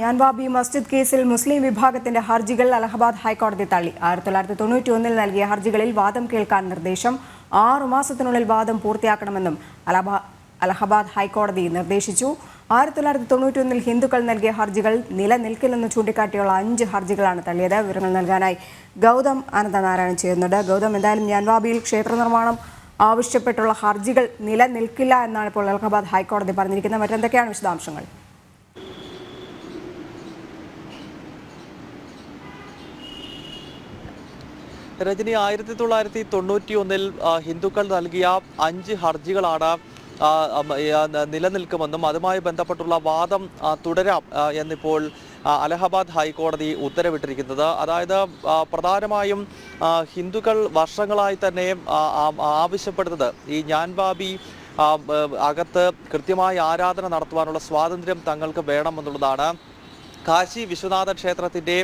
ഞാൻവാബി മസ്ജിദ് കേസിൽ മുസ്ലിം വിഭാഗത്തിന്റെ ഹർജികൾ അലഹബാദ് ഹൈക്കോടതി തള്ളി. ആയിരത്തി തൊള്ളായിരത്തി തൊണ്ണൂറ്റി ഒന്നിൽ നൽകിയ ഹർജികളിൽ വാദം കേൾക്കാൻ നിർദ്ദേശം. ആറു മാസത്തിനുള്ളിൽ വാദം പൂർത്തിയാക്കണമെന്നും അലഹബാദ് ഹൈക്കോടതി നിർദ്ദേശിച്ചു. ആയിരത്തി തൊള്ളായിരത്തി തൊണ്ണൂറ്റി ഒന്നിൽ ഹിന്ദുക്കൾ നൽകിയ ഹർജികൾ നിലനിൽക്കില്ലെന്ന് ചൂണ്ടിക്കാട്ടിയുള്ള അഞ്ച് ഹർജികളാണ് തള്ളിയത്. വിവരങ്ങൾ നൽകാനായി ഗൗതം അനന്തനാരായണൻ ചേരുന്നുണ്ട്. ഗൗതം എന്തായാലും ഞാൻവാബിയിൽ ക്ഷേത്ര നിർമ്മാണം ആവശ്യപ്പെട്ടുള്ള ഹർജികൾ നിലനിൽക്കില്ല എന്നാണ് ഇപ്പോൾ അലഹബാദ് ഹൈക്കോടതി പറഞ്ഞിരിക്കുന്നത്. മറ്റെന്തൊക്കെയാണ് വിശദാംശങ്ങൾ? രജനി ആയിരത്തി തൊള്ളായിരത്തി തൊണ്ണൂറ്റി ഒന്നിൽ ഹിന്ദുക്കൾ നൽകിയ അഞ്ച് ഹർജികളാണ് നിലനിൽക്കുമെന്നും അതുമായി ബന്ധപ്പെട്ടുള്ള വാദം തുടരാം എന്നിപ്പോൾ അലഹബാദ് ഹൈക്കോടതി ഉത്തരവിട്ടിരിക്കുന്നത്. അതായത് പ്രധാനമായും ഹിന്ദുക്കൾ വർഷങ്ങളായി തന്നെ ആവശ്യപ്പെടുന്നത് ഈ ഞാൻബാബി അകത്ത് കൃത്യമായ ആരാധന നടത്തുവാനുള്ള സ്വാതന്ത്ര്യം തങ്ങൾക്ക് വേണമെന്നുള്ളതാണ്. കാശി വിശ്വനാഥ ക്ഷേത്രത്തിന്റെ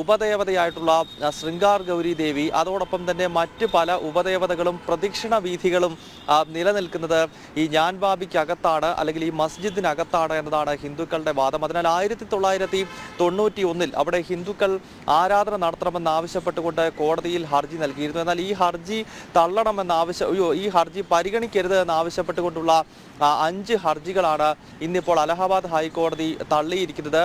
ഉപദേവതയായിട്ടുള്ള ശൃംഗാർ ഗൗരി ദേവി അതോടൊപ്പം തന്നെ മറ്റ് പല ഉപദേവതകളും പ്രദക്ഷിണ വീഥികളും നിലനിൽക്കുന്നത് ഈ ഞാൻബാബിക്കകത്താണ് അല്ലെങ്കിൽ ഈ മസ്ജിദിനകത്താണ് എന്നതാണ് ഹിന്ദുക്കളുടെ വാദം. അതിനാൽ ആയിരത്തി തൊള്ളായിരത്തി തൊണ്ണൂറ്റി ഒന്നിൽ അവിടെ ഹിന്ദുക്കൾ ആരാധന നടത്തണമെന്ന് ആവശ്യപ്പെട്ടുകൊണ്ട് കോടതിയിൽ ഹർജി നൽകിയിരുന്നു. എന്നാൽ ഈ ഹർജി തള്ളണമെന്ന് ആവശ്യ അയ്യോ ഈ ഹർജി പരിഗണിക്കരുത് എന്ന് ആവശ്യപ്പെട്ടുകൊണ്ടുള്ള ആ, അഞ്ച് ഹർജികളാണ് ഇന്നിപ്പോൾ അലഹാബാദ് ഹൈക്കോടതി തള്ളിയിരിക്കുന്നത്.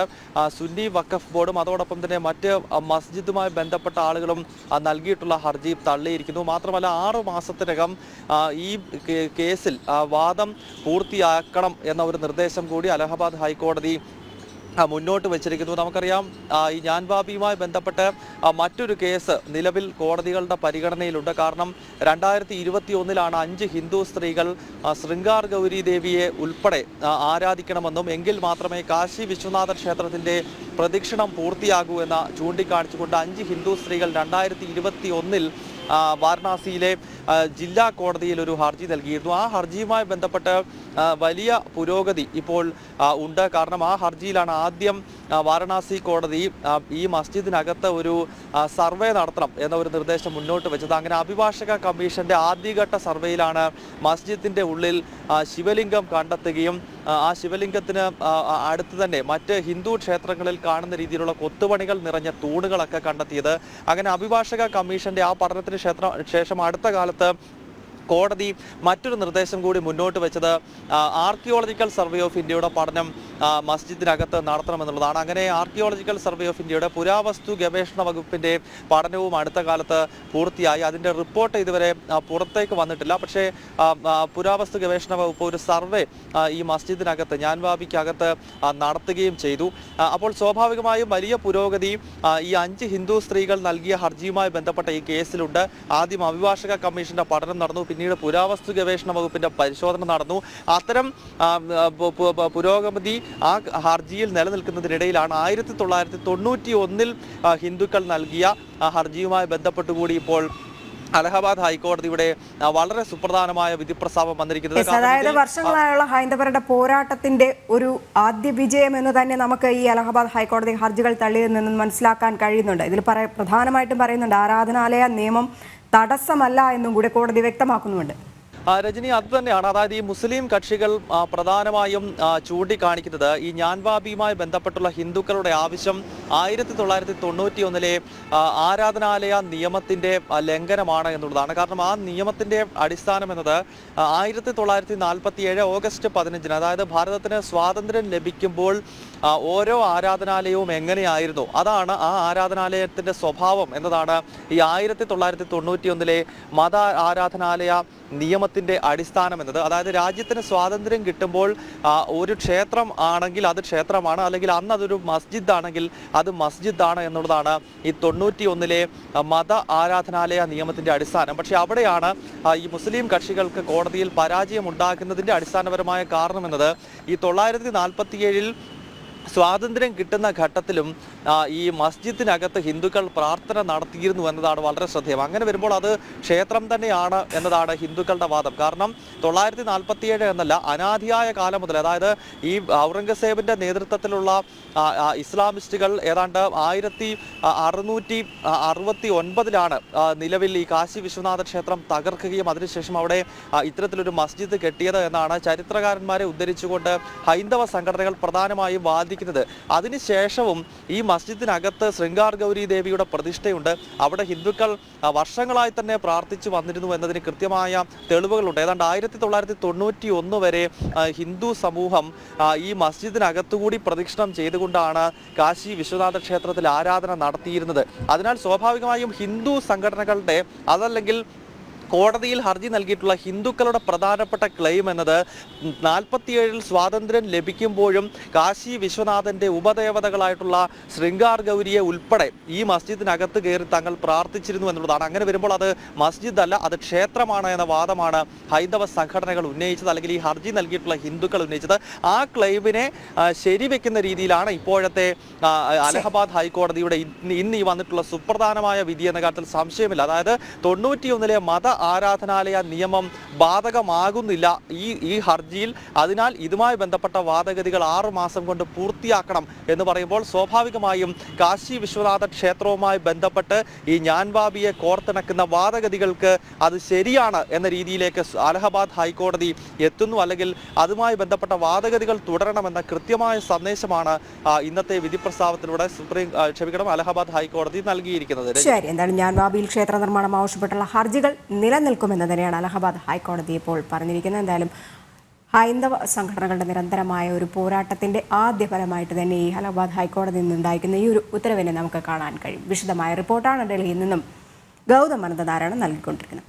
സുന്നി വഖഫ് ബോർഡും അതോടൊപ്പം തന്നെ മറ്റ് മസ്ജിദുമായി ബന്ധപ്പെട്ട ആളുകളും നൽകിയിട്ടുള്ള ഹർജി തള്ളിയിരിക്കുന്നു. മാത്രമല്ല ആറു മാസത്തിനകം ഈ കേസിൽ വാദം പൂർത്തിയാക്കണം എന്ന ഒരു നിർദ്ദേശം കൂടി അലഹബാദ് ഹൈക്കോടതി മുന്നോട്ട് വെച്ചിരിക്കുന്നു. നമുക്കറിയാം ഈ ഈ ഞാൻബാബിയുമായി ബന്ധപ്പെട്ട് മറ്റൊരു കേസ് നിലവിൽ കോടതികളുടെ പരിഗണനയിലുണ്ട്. കാരണം രണ്ടായിരത്തി ഇരുപത്തി ഒന്നിലാണ് അഞ്ച് ഹിന്ദു സ്ത്രീകൾ ശൃംഗാർ ഗൗരി ദേവിയെ ഉൾപ്പെടെ ആരാധിക്കണമെന്നും എങ്കിൽ മാത്രമേ കാശി വിശ്വനാഥ ക്ഷേത്രത്തിന്റെ പ്രദക്ഷിണം പൂർത്തിയാകൂ എന്ന് ചൂണ്ടിക്കാണിച്ചുകൊണ്ട് അഞ്ച് ഹിന്ദു സ്ത്രീകൾ രണ്ടായിരത്തി ഇരുപത്തി ഒന്നിൽ വാരണാസിയിലെ ജില്ലാ കോടതിയിൽ ഒരു ഹർജി നൽകിയിരുന്നു. ആ ഹർജിയുമായി ബന്ധപ്പെട്ട് വലിയ പുരോഗതി ഇപ്പോൾ ഉണ്ട്. കാരണം ആ ഹർജിയിലാണ് ആദ്യം വാരണാസി കോടതി ഈ മസ്ജിദിനകത്ത് ഒരു സർവേ നടത്തണം എന്ന ഒരു നിർദ്ദേശം മുന്നോട്ട് വെച്ചത്. അങ്ങനെ അഭിഭാഷക കമ്മീഷന്റെ ആദ്യഘട്ട സർവേയിലാണ് മസ്ജിദിന്റെ ഉള്ളിൽ ശിവലിംഗം കണ്ടെത്തുകയും ആ, ശിവലിംഗത്തിന് അടുത്ത് തന്നെ മറ്റ് ഹിന്ദു ക്ഷേത്രങ്ങളിൽ കാണുന്ന രീതിയിലുള്ള കൊത്തുപണികൾ നിറഞ്ഞ തൂണുകളൊക്കെ കണ്ടെത്തിയത്. അങ്ങനെ അഭിഭാഷക കമ്മീഷന്റെ ആ പഠനത്തിന് ശേഷം അടുത്ത കാലത്ത് это കോടതി മറ്റൊരു നിർദ്ദേശം കൂടി മുന്നോട്ട് വെച്ചത് ആർക്കിയോളജിക്കൽ സർവേ ഓഫ് ഇന്ത്യയുടെ പഠനം മസ്ജിദിനകത്ത് നടത്തണമെന്നുള്ളതാണ്. അങ്ങനെ ആർക്കിയോളജിക്കൽ സർവേ ഓഫ് ഇന്ത്യയുടെ പുരാവസ്തു ഗവേഷണ വകുപ്പിന്റെ പഠനവും അടുത്ത കാലത്ത് പൂർത്തിയായി. അതിന്റെ റിപ്പോർട്ട് ഇതുവരെ പുറത്തേക്ക് വന്നിട്ടില്ല. പക്ഷേ പുരാവസ്തു ഗവേഷണ വകുപ്പ് ഒരു സർവേ ഈ മസ്ജിദിനകത്ത് ഞാൻവാബിക്കകത്ത് നടത്തുകയും ചെയ്തു. അപ്പോൾ സ്വാഭാവികമായും വലിയ പുരോഗതി ഈ അഞ്ച് ഹിന്ദു സ്ത്രീകൾ നൽകിയ ഹർജിയുമായി ബന്ധപ്പെട്ട ഈ കേസിലുണ്ട്. ആദ്യം അഭിഭാഷക കമ്മീഷന്റെ പഠനം നടന്നു പിന്നീട് പുരാവസ്തു ഗവേഷണ വകുപ്പിന്റെ പരിശോധന നടന്നു. അത്തരം പുരോഗതി ആ ഹർജിയിൽ നിലനിൽക്കുന്നതിനിടയിലാണ് ആയിരത്തി തൊള്ളായിരത്തി തൊണ്ണൂറ്റി ഒന്നിൽ ഹിന്ദുക്കൾ നൽകിയ ഹർജിയുമായി ബന്ധപ്പെട്ടുകൂടി ഇപ്പോൾ അലഹബാദ് ഹൈക്കോടതിയുടെ വളരെ സുപ്രധാനമായ വിധി പ്രസ്താവം വന്നിരിക്കുന്നത് അതായത് വർഷങ്ങളായുള്ള ഹൈന്ദവരുടെ പോരാട്ടത്തിന്റെ ഒരു ആദ്യ വിജയം എന്ന് തന്നെ നമുക്ക് ഈ അലഹബാദ് ഹൈക്കോടതി ഹർജികൾ തള്ളിയതിൽ നിന്നും മനസ്സിലാക്കാൻ കഴിയുന്നുണ്ട്. ഇതിൽ പറയ പ്രധാനമായിട്ടും പറയുന്നുണ്ട് ആരാധനാലയ നിയമം തടസ്സമല്ല എന്നും കൂടി കോടതി വ്യക്തമാക്കുന്നുമുണ്ട്. ആ, രജനി അത് തന്നെയാണ്. അതായത് ഈ മുസ്ലിം കക്ഷികൾ പ്രധാനമായും ചൂണ്ടിക്കാണിക്കുന്നത് ഈ ഞാൻവാബിയുമായി ബന്ധപ്പെട്ടുള്ള ഹിന്ദുക്കളുടെ ആവശ്യം ആയിരത്തി തൊള്ളായിരത്തി തൊണ്ണൂറ്റി ഒന്നിലെ ആരാധനാലയ നിയമത്തിന്റെ ലംഘനമാണ് എന്നുള്ളതാണ്. കാരണം ആ നിയമത്തിന്റെ അടിസ്ഥാനം എന്നത് ആയിരത്തി തൊള്ളായിരത്തി നാൽപ്പത്തി ഏഴ് ഓഗസ്റ്റ് പതിനഞ്ചിന് അതായത് ഭാരതത്തിന് സ്വാതന്ത്ര്യം ലഭിക്കുമ്പോൾ ഓരോ ആരാധനാലയവും എങ്ങനെയായിരുന്നു? അതാണ് ആ ആരാധനാലയത്തിന്റെ സ്വഭാവം എന്നതാണ് ഈ ആയിരത്തി തൊള്ളായിരത്തി തൊണ്ണൂറ്റി ഒന്നിലെ മത ആരാധനാലയ നിയമത്തിന്റെ അടിസ്ഥാനം എന്നത്. അതായത് രാജ്യത്തിന് സ്വാതന്ത്ര്യം കിട്ടുമ്പോൾ ഒരു ക്ഷേത്രം ആണെങ്കിൽ അത് ക്ഷേത്രമാണ്. അല്ലെങ്കിൽ അന്ന് അതൊരു മസ്ജിദ് ആണെങ്കിൽ അത് മസ്ജിദാണ് എന്നുള്ളതാണ് ഈ തൊണ്ണൂറ്റി ഒന്നിലെ മത ആരാധനാലയ നിയമത്തിന്റെ അടിസ്ഥാനം. പക്ഷേ അവിടെയാണ് ഈ മുസ്ലിം കക്ഷികൾക്ക് കോടതിയിൽ പരാജയം ഉണ്ടാക്കുന്നതിന്റെ അടിസ്ഥാനപരമായ കാരണം എന്നത് ഈ തൊള്ളായിരത്തി നാൽപ്പത്തിയേഴിൽ സ്വാതന്ത്ര്യം കിട്ടുന്ന ഘട്ടത്തിലും ഈ മസ്ജിദിനകത്ത് ഹിന്ദുക്കൾ പ്രാർത്ഥന നടത്തിയിരുന്നു എന്നതാണ് വളരെ ശ്രദ്ധേയം. അങ്ങനെ വരുമ്പോൾ അത് ക്ഷേത്രം തന്നെയാണ് എന്നതാണ് ഹിന്ദുക്കളുടെ വാദം. കാരണം തൊള്ളായിരത്തി നാൽപ്പത്തിയേഴ് എന്നല്ല അനാദിയായ കാലം മുതൽ അതായത് ഈ ഔറംഗസേബിന്റെ നേതൃത്വത്തിലുള്ള ഇസ്ലാമിസ്റ്റുകൾ ഏതാണ്ട് ആയിരത്തി അറുന്നൂറ്റി അറുപത്തി ഒൻപതിലാണ് നിലവിൽ ഈ കാശി വിശ്വനാഥ ക്ഷേത്രം തകർക്കുകയും അതിനുശേഷം അവിടെ ഇത്തരത്തിലൊരു മസ്ജിദ് കെട്ടിയത് എന്നാണ് ചരിത്രകാരന്മാരെ ഉദ്ധരിച്ചുകൊണ്ട് ഹൈന്ദവ സംഘടനകൾ പ്രധാനമായും വാദിക്കുന്നത്. നൽകിയിരിക്കുന്നത് അതിനുശേഷവും ഈ മസ്ജിദിനകത്ത് ശൃംഗാർ ഗൗരി ദേവിയുടെ പ്രതിഷ്ഠയുണ്ട്. അവിടെ ഹിന്ദുക്കൾ വർഷങ്ങളായി തന്നെ പ്രാർത്ഥിച്ചു വന്നിരുന്നു എന്നതിന് കൃത്യമായ തെളിവുകളുണ്ട്. ഏതാണ്ട് ആയിരത്തി തൊള്ളായിരത്തി തൊണ്ണൂറ്റി ഒന്ന് വരെ ഹിന്ദു സമൂഹം ഈ മസ്ജിദിനകത്തുകൂടി പ്രദക്ഷിണം ചെയ്തുകൊണ്ടാണ് കാശി വിശ്വനാഥ ക്ഷേത്രത്തിൽ ആരാധന നടത്തിയിരുന്നത്. അതിനാൽ സ്വാഭാവികമായും ഹിന്ദു സംഘടനകളുടെ അതല്ലെങ്കിൽ കോടതിയിൽ ഹർജി നൽകിയിട്ടുള്ള ഹിന്ദുക്കളുടെ പ്രധാനപ്പെട്ട ക്ലെയിം എന്നത് നാൽപ്പത്തിയേഴിൽ സ്വാതന്ത്ര്യം ലഭിക്കുമ്പോഴും കാശി വിശ്വനാഥന്റെ ഉപദേവതകളായിട്ടുള്ള ശൃംഗാർ ഗൗരിയെ ഉൾപ്പെടെ ഈ മസ്ജിദിനകത്ത് കയറി തങ്ങൾ പ്രാർത്ഥിച്ചിരുന്നു എന്നുള്ളതാണ്. അങ്ങനെ വരുമ്പോൾ അത് മസ്ജിദ് അല്ല അത് ക്ഷേത്രമാണ് എന്ന വാദമാണ് ഹൈന്ദവ സംഘടനകൾ ഉന്നയിച്ചത് അല്ലെങ്കിൽ ഈ ഹർജി നൽകിയിട്ടുള്ള ഹിന്ദുക്കൾ ഉന്നയിച്ചത്. ആ ക്ലെയിമിനെ ശരിവെക്കുന്ന രീതിയിലാണ് ഇപ്പോഴത്തെ അലഹബാദ് ഹൈക്കോടതിയുടെ ഇന്ന് ഈ വന്നിട്ടുള്ള സുപ്രധാനമായ വിധി എന്ന കാര്യത്തിൽ സംശയമില്ല. അതായത് തൊണ്ണൂറ്റിയൊന്നിലെ മത ആരാധനാലയ നിയമം ബാധകമാകുന്നില്ല. ഈ ഈ ഹർജിയിൽ അതിനാൽ ഇതുമായി ബന്ധപ്പെട്ട വാദഗതികൾ ആറു മാസം കൊണ്ട് പൂർത്തിയാക്കണം എന്ന് പറയുമ്പോൾ സ്വാഭാവികമായും കാശി വിശ്വനാഥ ക്ഷേത്രവുമായി ബന്ധപ്പെട്ട് ഈ ഞാൻബാബിയെ കോർത്തിണക്കുന്ന വാദഗതികൾക്ക് അത് ശരിയാണ് എന്ന രീതിയിലേക്ക് അലഹബാദ് ഹൈക്കോടതി എത്തുന്നു. അല്ലെങ്കിൽ അതുമായി ബന്ധപ്പെട്ട വാദഗതികൾ തുടരണമെന്ന കൃത്യമായ സന്ദേശമാണ് ഇന്നത്തെ വിധി പ്രസ്താവത്തിലൂടെ സുപ്രീം ക്ഷമിക്കണം അലഹബാദ് ഹൈക്കോടതി നൽകിയിരിക്കുന്നത്. ശരി എന്താണ് ഞാൻബാബിയിൽ ക്ഷേത്ര നിർമ്മാണം ആവശ്യപ്പെട്ടുള്ള ഹർജികൾ? നിലനിൽക്കുമെന്ന് തന്നെയാണ് അലഹബാദ് ഹൈക്കോടതി ഇപ്പോൾ പറഞ്ഞിരിക്കുന്നത്. എന്തായാലും ഹൈന്ദവ സംഘടനകളുടെ നിരന്തരമായ ഒരു പോരാട്ടത്തിന്റെ ആദ്യ ഫലമായിട്ട് തന്നെ ഈ അലഹബാദ് ഹൈക്കോടതിയിൽ നിന്നുണ്ടായിരിക്കുന്ന ഈ ഒരു ഉത്തരവിനെ നമുക്ക് കാണാൻ കഴിയും. വിശദമായ റിപ്പോർട്ടാണ് ഡൽഹിയിൽ നിന്നും ഗൗതം അനന്തനാരായണൻ നൽകിക്കൊണ്ടിരിക്കുന്നത്.